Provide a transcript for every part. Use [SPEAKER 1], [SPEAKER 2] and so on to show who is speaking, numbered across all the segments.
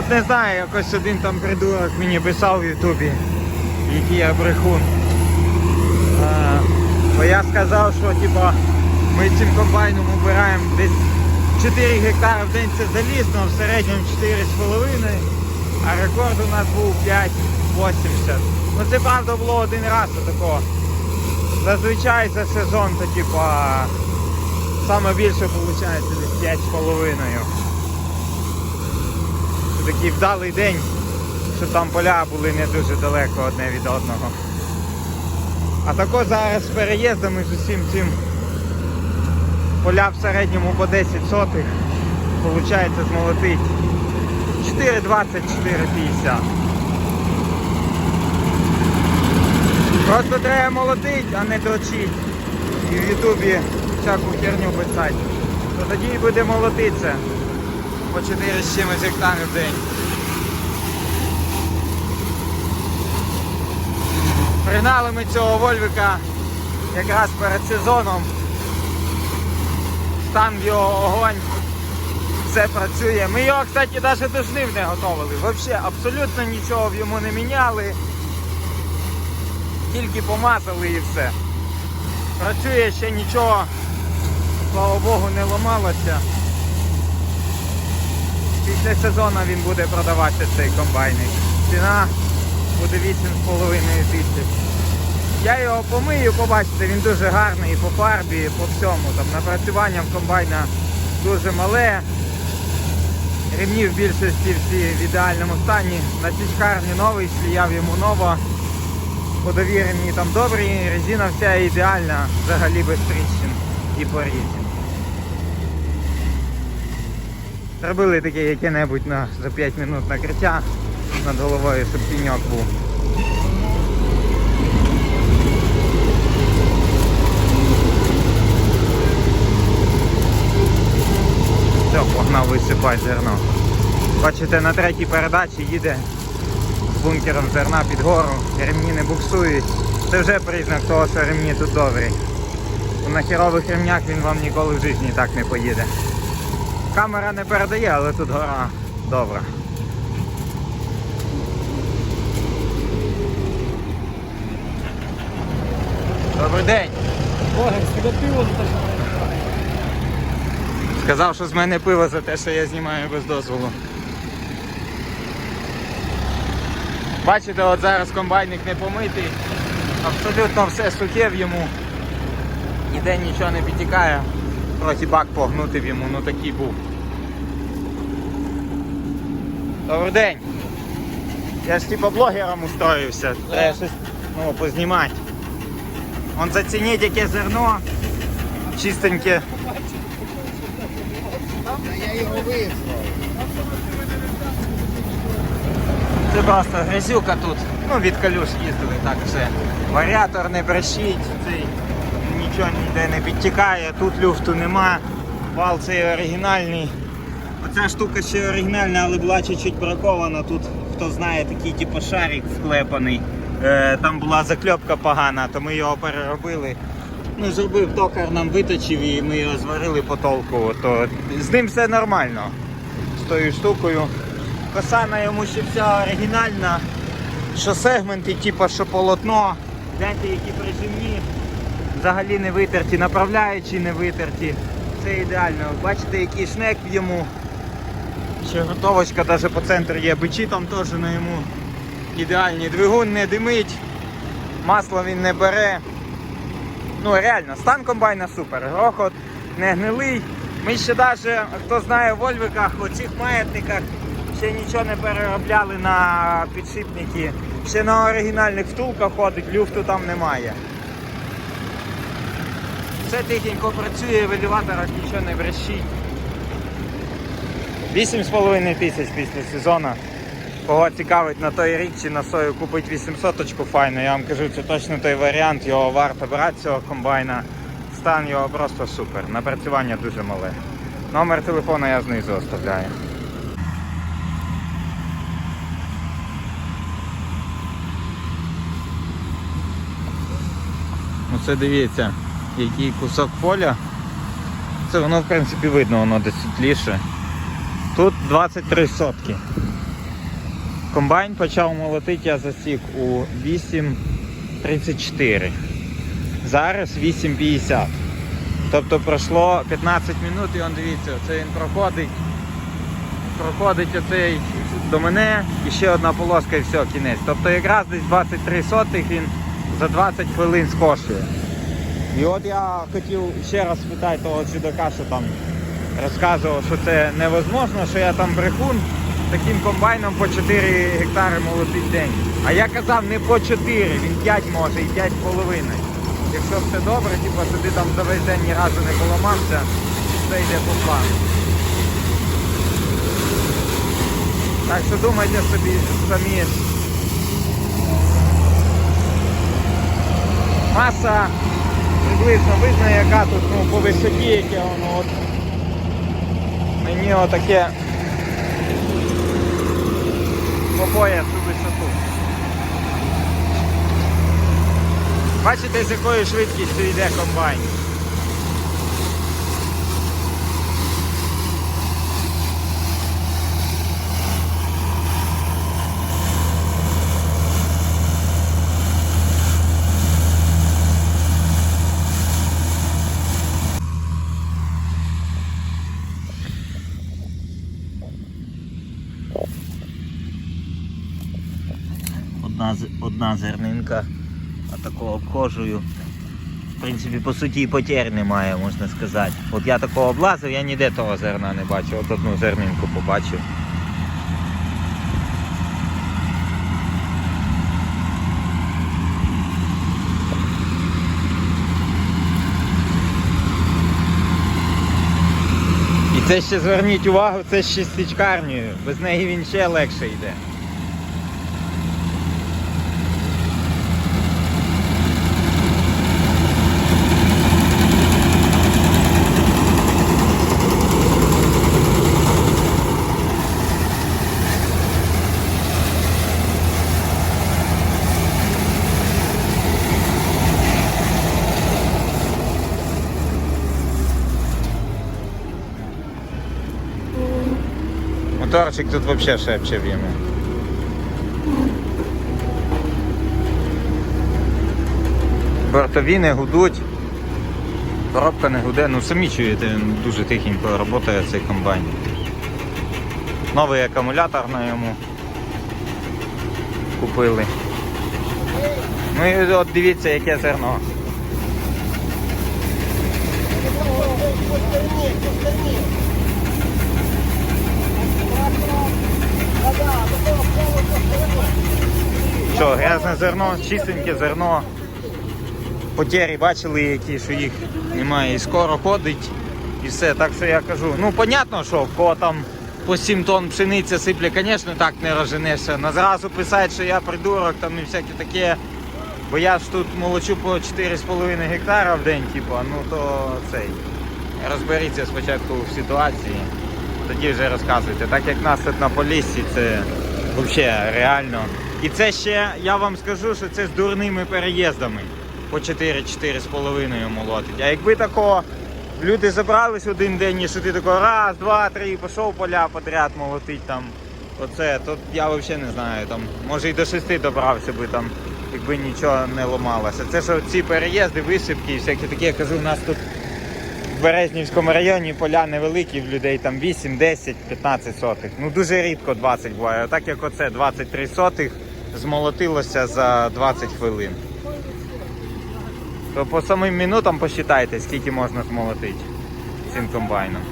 [SPEAKER 1] от не знаю, якось один там придурок мені писав в Ютубі, який я брехун. А, бо я сказав, що типа, ми цим комбайном убираємо десь 4 гектари в день це залізно, в середньому 4,5, а рекорд у нас був 5,80. Ну це правда було один раз такого. Зазвичай за сезон то типа саме більше виходить десь 5,5. Такий вдалий день, що там поля були не дуже далеко одне від одного. А тако зараз з переїздами з усім цим поля в середньому по 10 сотих, виходить змолотить 4,20, 4,50. Просто треба молотить, а не дрочить. І в Ютубі всяку херню писати. То тоді і буде молотитися по 4 з чимось гектарів в день. Пригнали ми цього Вольвика якраз перед сезоном. Стан в його огонь. Все працює. Ми його, кстати, навіть до жнив не готували. Взагалі абсолютно нічого в йому не міняли. Тільки помазали і все. Працює ще нічого, слава Богу, не ламалося. Після сезону він буде продаватися цей комбайник. Ціна буде 8,5 тисяч. Я його помию, побачите, він дуже гарний і по фарбі, і по всьому. Там напрацювання в комбайна дуже мале. Ремні в більшості всі в ідеальному стані. На січкарні новий, сліяв йому ново. Ходові ремні там добрі, резина вся ідеальна, взагалі без тріщин і порізів. Зробили таке яке-небудь на, за 5 минут накриття над головою, щоб тіньок був. Все, погнав висипати зерно. Бачите, на третій передачі їде з бункером зерна під гору, ремні не буксують. Це вже признак того, що ремні тут добрі. На херових ремнях він вам ніколи в житті так не поїде. Камера не передає, але тут гора добра. Добрий день.
[SPEAKER 2] З тебе пиво не так.
[SPEAKER 1] Сказав, що з мене пиво за те, що я знімаю без дозволу. Бачите, от зараз комбайник не помитий. Абсолютно все сухе в йому. Ніде нічого не підтікає. Трохи бак погнути в йому, ну такий був. Добрий день. Я ж типа блогером устроївся. Треба щось ну, познімати. Он зацініть яке зерно. Чистеньке.
[SPEAKER 2] Я його виїхав.
[SPEAKER 1] Це просто грязюка тут. Ну, від калюш їздили, так все. Варіатор не брещить, цей нічого ніде не підтікає, тут люфту нема. Вал цей оригінальний. Оця штука ще оригінальна, але була чуть-чуть бракована. Тут, хто знає, такий типу шарик склепаний. Е, там була закльопка погана, то ми його переробили. Ну, зробив токар, нам виточив і ми його зварили по толку. То з ним все нормально. З тою штукою. Коса на йому ще вся оригінальна. Що сегменти, типу, що полотно. Гляньте, які прижимні. Взагалі не витерті, направляючі не витерті. Все ідеально. Бачите, який шнек в йому. Ще готовочка навіть по центру є. Бичі там теж на йому ідеальні. Двигун не димить, масло він не бере. Ну реально, стан комбайна супер. Грохот не гнилий. Ми ще навіть, хто знає в Вольвиках, у цих маятниках ще нічого не переробляли на підшипники. Ще на оригінальних втулках ходить, люфту там немає. Все тихенько працює, в елеваторах нічого не брещить. 8,5 тисяч після сезону. Кого цікавить на той рік чи на сою купить 800 очку файно, я вам кажу, це точно той варіант, його варто брати цього комбайна. Стан його просто супер. Напрацювання дуже мале. Номер телефона я знизу оставляю. Оце дивіться, який кусок поля. Це воно в принципі видно, воно десь світліше. Тут 23 сотки. Комбайн почав молотити, я засік у 8.34. Зараз 8.50. Тобто пройшло 15 минут і он дивіться, це він проходить. Проходить оцей до мене і ще одна полоска і все, кінець. Тобто якраз десь 23 сотих він за 20 хвилин скошує. І от я хотів ще раз спитати того чудака, що там розказував, що це невозможно, що я там брехун таким комбайном по 4 гектари молотить день. А я казав не по 4, він 5 може і 5 половиною. Якщо все добре, типу, ти там за весь день ні разу не поламався, все йде по плану. Так що думайте собі самі. Маса приблизно видно, яка тут ну, по висоті, яке воно от. Мені отаке побоє цю висоту. Бачите, з якою швидкістю йде комбайн. Одна, одна зернинка, а такого обхожую. В принципі, по суті, і потер немає, можна сказати. От я такого облазив, я ніде того зерна не бачу. От одну зернинку побачив. І це ще зверніть увагу, це ще з січкарнею. Без неї він ще легше йде. Моторчик тут вообще шепче в йому. Бортові не гудуть. Коробка не гуде, ну самі чуєте, дуже тихенько працює цей комбайн. Новий акумулятор на йому купили. Ну і от дивіться, яке зерно. Що, грязне зерно, чистеньке зерно. Потері бачили, які, що їх немає. І скоро ходить і все. Так що я кажу. Ну, понятно, що в кого там по 7 тонн пшениці сипле, звісно, так не розженешся. На зразу писати, що я придурок там і всяке таке. Бо я ж тут молочу по 4,5 гектара в день, типу, ну то цей. Розберіться спочатку в ситуації, тоді вже розказуйте. Так як нас тут на поліссі, це взагалі реально. І це ще, я вам скажу, що це з дурними переїздами по 4-4,5 молотить. А якби такого люди забрались один день, і що ти тако раз, два, три, пішов поля подряд молотить там. Оце, то я взагалі не знаю, там, може і до шести добрався би там, якби нічого не ламалося. Це що ці переїзди, висипки і всякі такі, я кажу, у нас тут в Березнівському районі поля невеликі, в людей там 8, 10, 15 сотих. Ну дуже рідко 20 буває. Так як оце 23 сотих змолотилося за 20 хвилин. То по самим минутам посчитайте, скільки можна змолотити цим комбайном.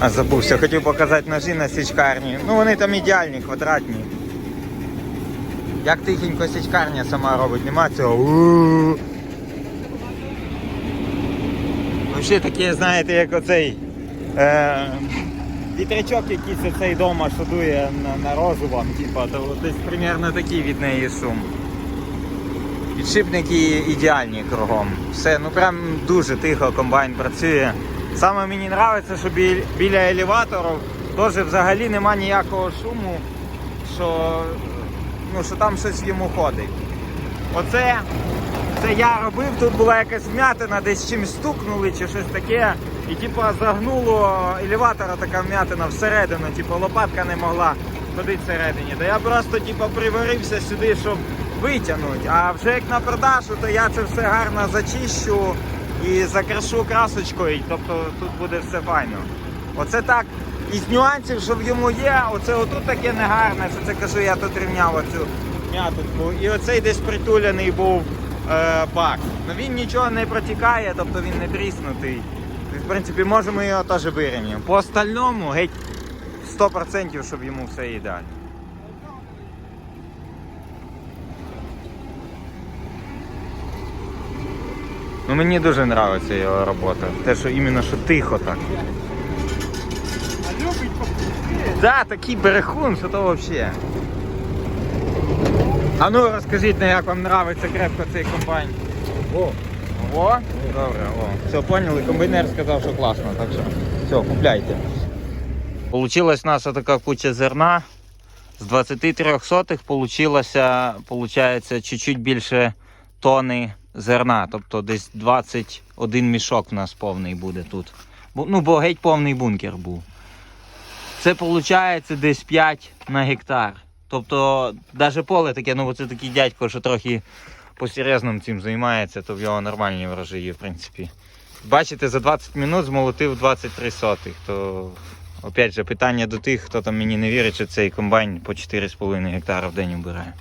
[SPEAKER 1] А забувся, хотів показати ножі на січкарні. Ну вони там ідеальні, квадратні. Як тихенько січкарня сама робить, нема цього. Взагалі таке, знаєте, як оцей е, вітрячок якийсь оцей дома шудує на, на вам, типа, то десь примерно такий від неї шум. Підшипники ідеальні кругом. Все, ну прям дуже тихо комбайн працює. Саме мені подобається, що біль- біля елеваторів теж взагалі нема ніякого шуму, що, ну, що там щось йому ходить. Оце Це я робив, тут була якась вмятина, десь чимось стукнули чи щось таке. І типу загнуло елеватора така вмятина всередину, типу лопатка не могла ходити всередині. То я просто типу, приварився сюди, щоб витягнути. А вже як на продажу, то я це все гарно зачищу і закрашу красочкою. Тобто тут буде все файно. Оце так. Із нюансів, що в йому є, оце отут таке негарне, що це кажу, я тут рівняв оцю м'яточку. І оцей десь притуляний був бак. Ну він нічого не протікає, тобто він не тріснутий. В принципі, можемо його теж вирівняти. По остальному геть 100% щоб йому все ідеально. Ну мені дуже подобається його робота. Те, що іменно що тихо так.
[SPEAKER 2] А любить попустити.
[SPEAKER 1] Да, такий берехун, що то взагалі. А ну розкажіть, ну, як вам подобається крепко цей комбайн.
[SPEAKER 2] О,
[SPEAKER 1] О, добре, о. Все, поняли, комбайнер сказав, що класно, так що все, купляйте. Получилась нас така куча зерна. З 23 сотих получилося, получається, чуть-чуть більше тони зерна. Тобто десь 21 мішок в нас повний буде тут. Ну, бо геть повний бункер був. Це виходить десь 5 на гектар. Тобто, навіть поле таке, ну це такий дядько, що трохи по-серйозному цим займається, то в його нормальні врожаї, в принципі. Бачите, за 20 минут змолотив 23 сотих. То опять же питання до тих, хто там мені не вірить, що цей комбайн по 4,5 гектара в день убирає.